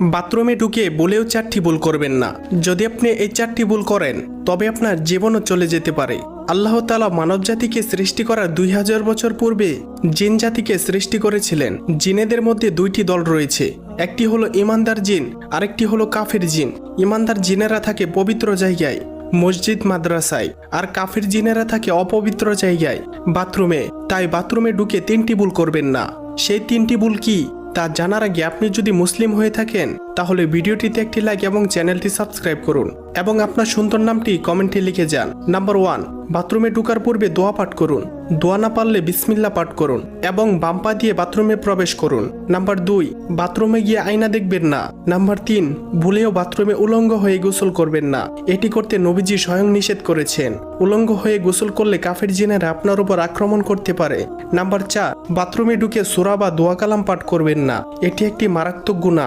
বাথরুমে ঢুকে বলেও চারটি ভুল করবেন না। যদি আপনি এই চারটি ভুল করেন, তবে আপনার জীবনও চলে যেতে পারে। আল্লাহ তালা মানব জাতিকে সৃষ্টি করার দুই হাজার বছর পূর্বে জিন জাতিকে সৃষ্টি করেছিলেন। জিনেদের মধ্যে দুইটি দল রয়েছে। একটি হলো ইমানদার জিন, আরেকটি হলো কাফের জিন। ইমানদার জিনেরা থাকে পবিত্র জায়গায়, মসজিদ, মাদ্রাসায়, আর কাফের জিনেরা থাকে অপবিত্র জায়গায়, বাথরুমে। তাই বাথরুমে ঢুকে তিনটি ভুল করবেন না। সেই তিনটি ভুল কি? তা জানার আগে আপনি যদি মুসলিম হয়ে থাকেন, তাহলে ভিডিওটিতে একটি লাইক এবং চ্যানেলটি সাবস্ক্রাইব করুন এবং আপনার সুন্দর নামটি কমেন্টে লিখে যান। নাম্বার ওয়ান বাথরুমে ঢুকার পূর্বে দোয়া পাঠ করুন। দোয়া না পারলে বিসমিল্লা পাঠ করুন এবং বাম্পা দিয়ে বাথরুমে প্রবেশ করুন। নাম্বার দুই, বাথরুমে গিয়ে আয়না দেখবেন না। নাম্বার তিন, ভুলেও বাথরুমে উলঙ্গ হয়ে গোসল করবেন না। এটি করতে নবীজি স্বয়ং নিষেধ করেছেন। উলঙ্গ হয়ে গোসল করলে কাফের জিনেরা আপনার উপর আক্রমণ করতে পারে। নাম্বার চার, বাথরুমে ঢুকে সুরা বা দোয়া কালাম পাঠ করবেন না। এটি একটি মারাত্মক গুণা